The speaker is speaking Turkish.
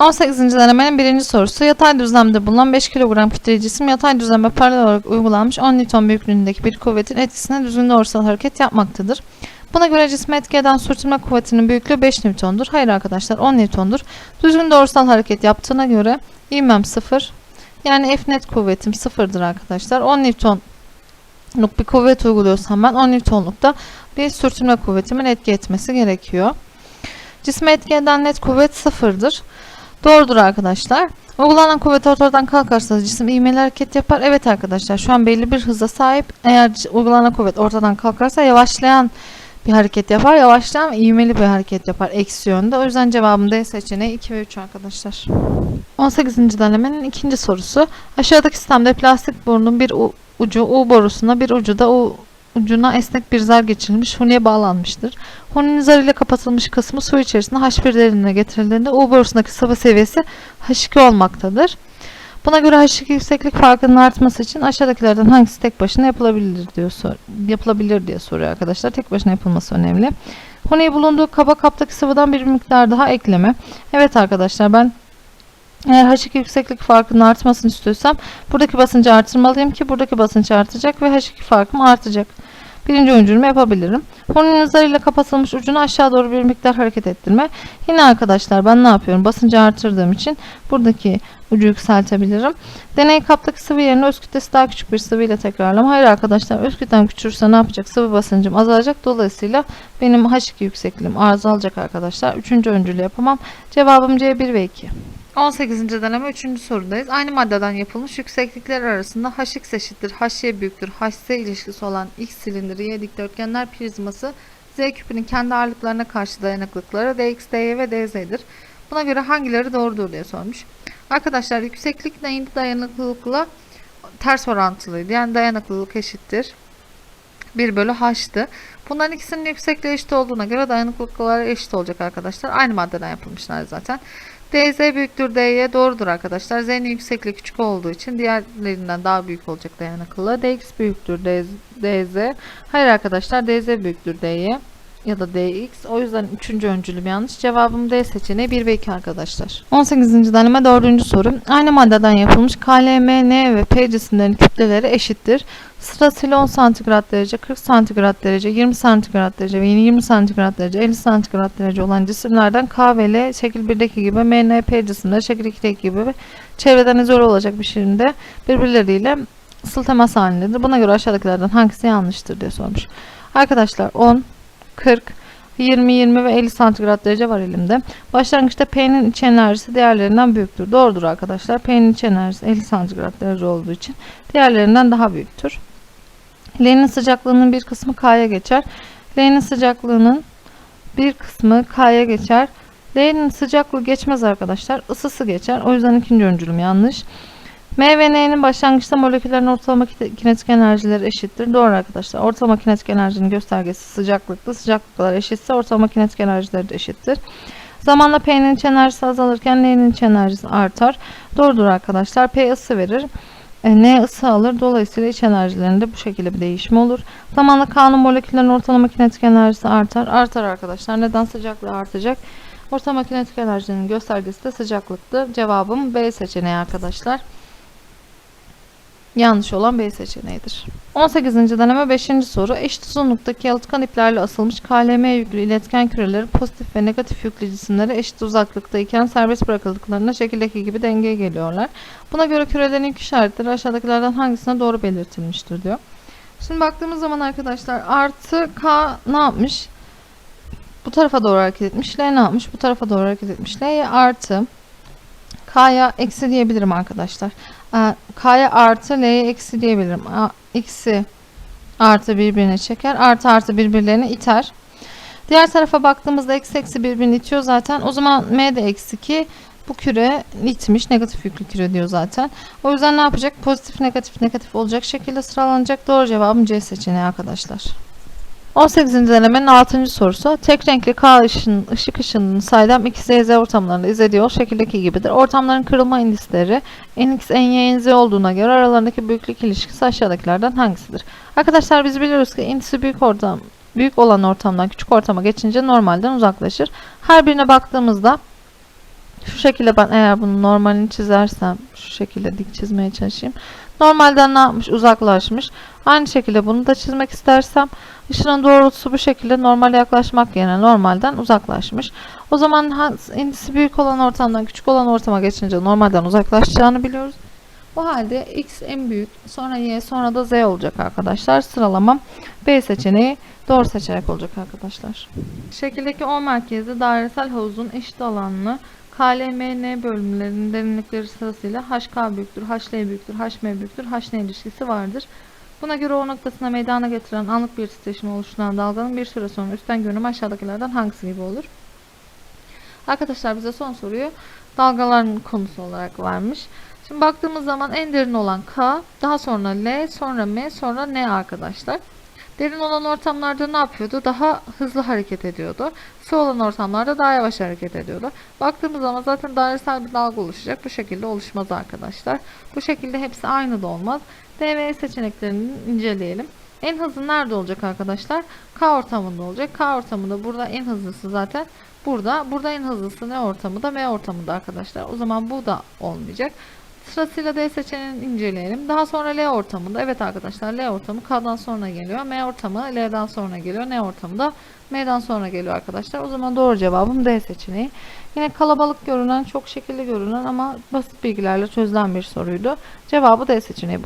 18. denemenin birinci sorusu yatay düzlemde bulunan 5 kilogram kütleli cisim yatay düzleme paralel olarak uygulanmış 10 Newton büyüklüğündeki bir kuvvetin etkisine düzgün doğrusal hareket yapmaktadır. Buna göre cisme etki eden sürtünme kuvvetinin büyüklüğü 5 Newton'dur. Hayır arkadaşlar 10 Newton'dur. Düzgün doğrusal hareket yaptığına göre ivmem 0. Yani F net kuvvetim 0'dır arkadaşlar. 10 Newton'luk bir kuvvet uyguluyorsam ben 10 Newton'lukta bir sürtünme kuvvetimin etki etmesi gerekiyor. Cisme etki eden net kuvvet sıfırdır. Doğrudur arkadaşlar. Uygulanan kuvvet ortadan kalkarsa cisim ivmeli hareket yapar. Evet arkadaşlar şu an belli bir hıza sahip. Eğer uygulanan kuvvet ortadan kalkarsa yavaşlayan bir hareket yapar. Yavaşlayan ivmeli bir hareket yapar eksi yönde. O yüzden cevabım D seçeneği 2 ve 3 arkadaşlar. 18. denemenin ikinci sorusu. Aşağıdaki sistemde plastik burnun bir ucu U borusuna bir ucu da U ucuna esnek bir zar geçirilmiş huniye bağlanmıştır. Huninin zar ile kapatılmış kısmı su içerisinde H1 derinliğine getirildiğinde U borusundaki sıvı seviyesi H2 olmaktadır. Buna göre H2 yükseklik farkının artması için aşağıdakilerden hangisi tek başına yapılabilir diyor sor yapılabilir diye soruyor arkadaşlar. Tek başına yapılması önemli. Huni bulunduğu kaba kaptaki sıvıdan bir miktar daha ekleme. Evet arkadaşlar ben eğer H2 yükseklik farkının artmasını istiyorsam buradaki basıncı artırmalıyım ki buradaki basınç artacak ve H2 farkım artacak. Birinci öncülümü yapabilirim. Huninin zarıyla kapatılmış ucunu aşağı doğru bir miktar hareket ettirme. Yine arkadaşlar ben ne yapıyorum? Basıncı artırdığım için buradaki ucu yükseltebilirim. Deney kaptaki sıvı yerine öz kütlesi daha küçük bir sıvı ile tekrarlama. Hayır arkadaşlar öz kütlem küçülürse ne yapacak? Sıvı basıncım azalacak. Dolayısıyla benim H2 yüksekliğim azalacak arkadaşlar. Üçüncü öncülü yapamam. Cevabım C1 ve 2. 18. deneme 3. sorudayız. Aynı maddeden yapılmış yükseklikler arasında hx eşittir hy büyüktür hc ilişkisi olan x silindiri y dikdörtgenler prizması z küpünün kendi ağırlıklarına karşı dayanıklıkları dx, dy ve dz'dir. Buna göre hangileri doğrudur diye sormuş. Arkadaşlar yükseklik neydi dayanıklılıkla ters orantılıydı. Yani dayanıklılık eşittir 1 bölü h'tı. Bunların ikisinin yüksekliği eşit olduğuna göre dayanıklılıkları eşit olacak arkadaşlar. Aynı maddeden yapılmışlar zaten. Dz büyüktür dy doğrudur arkadaşlar. z'nin yüksekliği küçük olduğu için diğerlerinden daha büyük olacak dayanıklılığı. dx büyüktür dz. Hayır arkadaşlar dz büyüktür dy ya da dx. O yüzden üçüncü öncülüm yanlış. Cevabım D seçeneği 1 ve 2 arkadaşlar. 18. deneme 4. soru. Aynı maddeden yapılmış KLM, N ve P cisimlerin kütleleri eşittir. Sırasıyla 10 santigrat derece, 40 santigrat derece, 20 santigrat derece ve yine 20 santigrat derece, 50 santigrat derece olan cisimlerden K ve L şekil 1'deki gibi M, N, P cisimleri şekil 2'deki gibi ve çevreden izole olacak biçimde birbirleriyle ısıl temas halindedir. Buna göre aşağıdakilerden hangisi yanlıştır diye sormuş. Arkadaşlar 10, 40, 20, 20 ve 50 santigrat derece var elimde. Başlangıçta P'nin iç enerjisi diğerlerinden büyüktür. Doğrudur arkadaşlar. P'nin iç enerjisi 50 santigrat derece olduğu için diğerlerinden daha büyüktür. L'nin sıcaklığının bir kısmı K'ya geçer. L'nin sıcaklığının bir kısmı K'ya geçer. L'nin sıcaklığı geçmez arkadaşlar. Isısı geçer. O yüzden ikinci öncülüm yanlış. M ve N'nin başlangıçta moleküllerin ortalama kine- kinetik enerjileri eşittir. Doğru arkadaşlar. Ortalama kinetik enerjinin göstergesi sıcaklıklı. Sıcaklıklar eşitse ortalama kinetik enerjileri de eşittir. Zamanla P'nin iç enerjisi azalırken N'nin iç enerjisi artar. Doğrudur arkadaşlar. P ısı verir. E, N ısı alır. Dolayısıyla iç enerjilerinde bu şekilde bir değişim olur. Zamanla K'nın moleküllerin ortalama kinetik enerjisi artar. Artar arkadaşlar. Neden sıcaklığı artacak? Ortalama kinetik enerjinin göstergesi de sıcaklıktı. Cevabım B seçeneği arkadaşlar. Yanlış olan B seçeneğidir. 18. deneme 5. soru. Eşit uzunluktaki yalıtkan iplerle asılmış KLM yüklü iletken küreleri pozitif ve negatif yüklü cisimlere eşit uzaklıktayken serbest bırakıldıklarında şekildeki gibi dengeye geliyorlar. Buna göre kürelerin yük işaretleri aşağıdakilerden hangisine doğru belirtilmiştir diyor. Şimdi baktığımız zaman arkadaşlar artı K ne yapmış? Bu tarafa doğru hareket etmiş. L ne yapmış? Bu tarafa doğru hareket etmiş. L'ye artı K'ya eksi diyebilirim arkadaşlar. Ee, K'ya artı L'ye eksi diyebilirim. Eksi artı birbirine çeker. Artı artı birbirlerine iter. Diğer tarafa baktığımızda eksi eksi birbirini itiyor zaten. O zaman M de eksi 2. Bu küre itmiş. Negatif yüklü küre diyor zaten. O yüzden ne yapacak? Pozitif negatif negatif olacak şekilde sıralanacak. Doğru cevabım C seçeneği arkadaşlar. 18. denemenin 6. sorusu. Tek renkli K ışın, ışık ışınının saydam 2Z ortamlarında izlediği yol şekildeki gibidir. Ortamların kırılma indisleri NX, NY, NZ olduğuna göre aralarındaki büyüklük ilişkisi aşağıdakilerden hangisidir? Arkadaşlar biz biliyoruz ki indisi büyük ortam büyük olan ortamdan küçük ortama geçince normalden uzaklaşır. Her birine baktığımızda Şu şekilde ben eğer bunu normalini çizersem şu şekilde dik çizmeye çalışayım. Normalden ne yapmış? Uzaklaşmış. Aynı şekilde bunu da çizmek istersem ışının doğrultusu bu şekilde normale yaklaşmak yerine normalden uzaklaşmış. O zaman indisi büyük olan ortamdan küçük olan ortama geçince normalden uzaklaşacağını biliyoruz. O halde x en büyük, sonra y, sonra da z olacak arkadaşlar. Sıralamam B seçeneği doğru seçenek olacak arkadaşlar. Şekildeki O merkezli dairesel havuzun eşit alanlı KLMN bölümlerinin derinlikleri sırasıyla HK büyüktür, HL büyüktür, HM büyüktür, HN ilişkisi vardır. Buna göre O noktasına meydana getiren anlık bir titreşim oluşturan dalganın bir süre sonra üstten görünümü aşağıdakilerden hangisi gibi olur? Arkadaşlar bize son soruyu dalgaların konusu olarak vermiş. Şimdi baktığımız zaman en derin olan K, daha sonra L, sonra M, sonra N arkadaşlar. Derin olan ortamlarda ne yapıyordu? Daha hızlı hareket ediyordu. Su olan ortamlarda daha yavaş hareket ediyordu. Baktığımız zaman zaten dairesel bir dalga oluşacak. Bu şekilde oluşmaz arkadaşlar. Bu şekilde hepsi aynı da olmaz. D ve E seçeneklerini inceleyelim. En hızlı nerede olacak arkadaşlar? K ortamında olacak. K ortamında burada en hızlısı zaten burada. Burada en hızlısı ne ortamında? M ortamında arkadaşlar. O zaman bu da olmayacak. Sırasıyla D seçeneğini inceleyelim. Daha sonra L ortamında. Evet arkadaşlar L ortamı K'dan sonra geliyor. M ortamı L'den sonra geliyor. N ortamı da M'den sonra geliyor arkadaşlar. O zaman doğru cevabım D seçeneği. Yine kalabalık görünen, çok şekilli görünen ama basit bilgilerle çözülen bir soruydu. Cevabı D seçeneği bulduk.